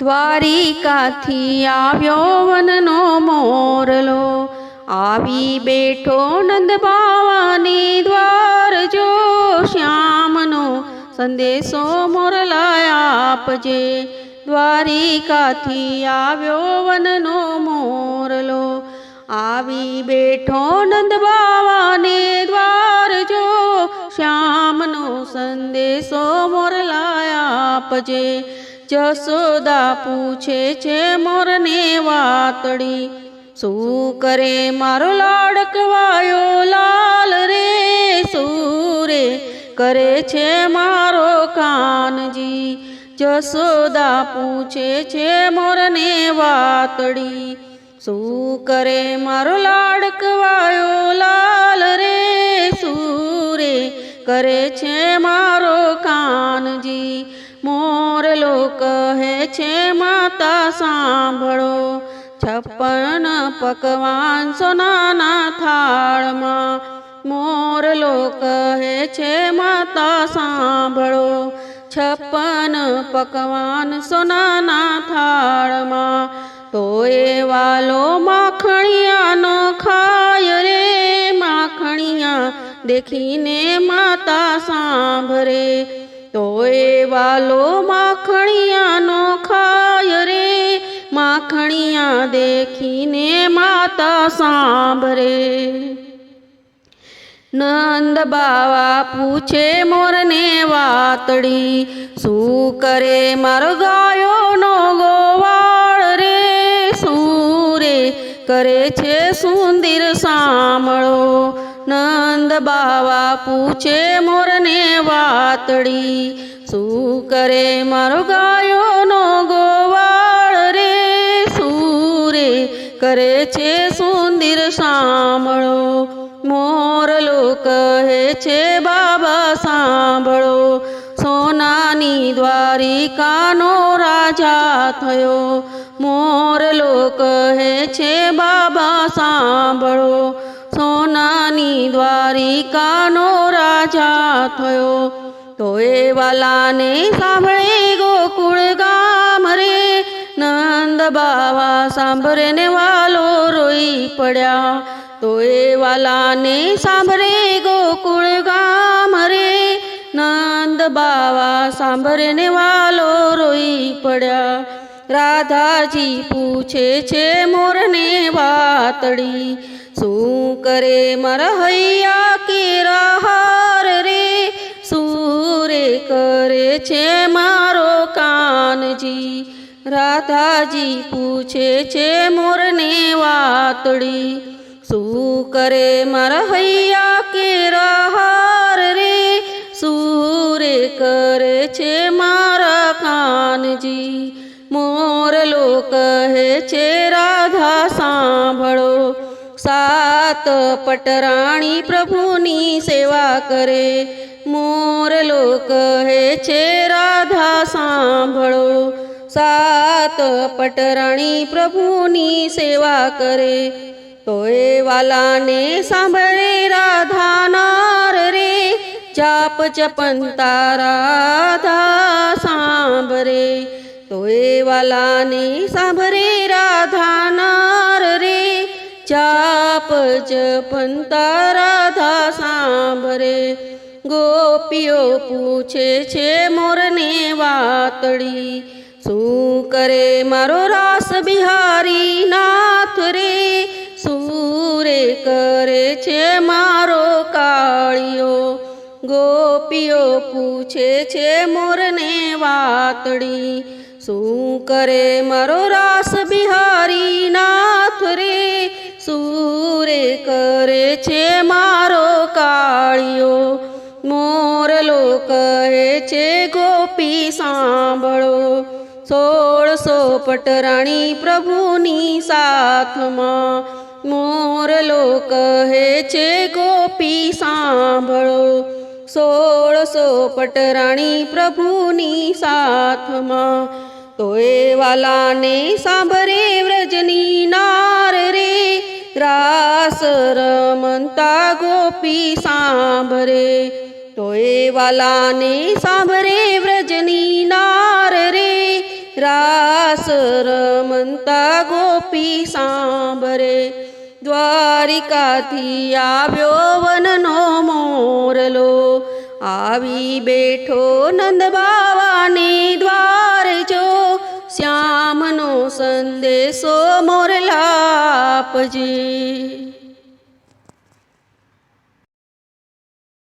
દ્વારિકાથી આવ્યો વનનો મોરલો. આવી બેઠો નંદ બાવાની દ્વાર જો શ્યામનો. સંદેશો મોરલાય આપજે. દ્વારિકાથી આવ્યો વનનો મોરલો. આવી બેઠો નંદ બાવાને દ્વાર જો શ્યામનો. સંદેશો મોરલાય આપજે. જસોદા પૂછે છે મોરને વાતડી, શું કરે મારો લાડકવાયો લાલ રે? સૂરે કરે છે મારો કાનજી. જસોદા પૂછે છે મોરને વાતડી, શું કરે મારો લાડકવાયો લાલ રે? સૂરે કરે છે મારો કાનજી. મોરલો કહે છે, માતા, સાંભળો. છપ્પન પકવાન સોનાના થાળમાં મોરલો કહે છે, માતા, સાંભળો. છપ્પન પકવાન સોનાના થાળમાં તો એ વાલો માખણિયાનો ખાય રે, માખણિયા દેખીને માતા સાંભળે. તો એ વાલો માખણિયાનો ખાય રે, માખણિયા દેખીને માતા સાંભરે. નંદ બાવા પૂછે મોરને વાતડી, શું કરે મારો ગાયોનો કરે છે સુંદર સાંભળો. નંદ બાવા પૂછે મોરને વાતડી શું કરે મારો ગાયોનો ગોવાળ રે? સૂરે કરે છે સુંદર સાંભળો? મોર લો કહે છે બાબા દ્વારિકાનો રાજા થયો. મોરલો હે છે બાબા સાંભળો. સોનાની દ્વારિકાનો રાજા થયો. તો એ વાલાને સાંભળે ગોકુળ ગામ રે. નંદ બાવા સાંભળે ને વાલો રોઈ પડ્યા. તો એ વાલાને સાંભળે ગોકુળ ગામ રે. નંદ બાવા સાંભળને વાલો રોઈ પડ્યા. રાધાજી પૂછે છે મોરને વાતડી, શું કરે મારા હૈયા કેરા હાર રે સૂરે કરે છે મારો કાનજી? રાધાજી પૂછે છે મોરને વાતડી, શું કરે મારા હૈયા કેરા હાર સુરે કરે છે મારા કાનજી. મોરલો કહે છે, રાધા, સાંભળો. સાત પટરાણી પ્રભુની સેવા કરે. મોરલો કહે છે, રાધા, સાંભળો. સાત પટરાણી પ્રભુની સેવા કરે. તો એ વાલાને સાંભળે, રાધા, નાર રે. જાપ જપંતા રાધા સાંભરે, તો એ વાલાની સાંભરે રાધા નાર રે. જાપ જપંતા રાધા સાંભરે, ગોપીઓ પૂછે છે મોરને વાતડી શું કરે મારો રાસ બિહારી નાથ રે? સૂરે કરે છે મારો ગોપીઓ પૂછે છે મોરને વાતડી, શું કરે મારો રાસ બિહારી નાથ રે? સૂરે કરે છે મારો કાળિયો? મોરલો કહે છે, ગોપી સાંભળો, સોળસો પટરાણી પ્રભુની સાથમાં. મોરલો કહે છે, ગોપી સાંભળો સોળસો પટરાણી પ્રભુની સાથમાં તો એ વાલાને સાંભળે વ્રજની નાર રે રાસ રમંતા ગોપી સાંભળે તો એ વાલાને સાંભળે વ્રજની નાર રે રાસ રમંતા ગોપી સાંભરે દ્વારિકાથી આવ્યો વનનો મોરલો. આવી બેઠો નંદ બાવાની દ્વાર જો શ્યામનો સંદેશો મોરલા આપજે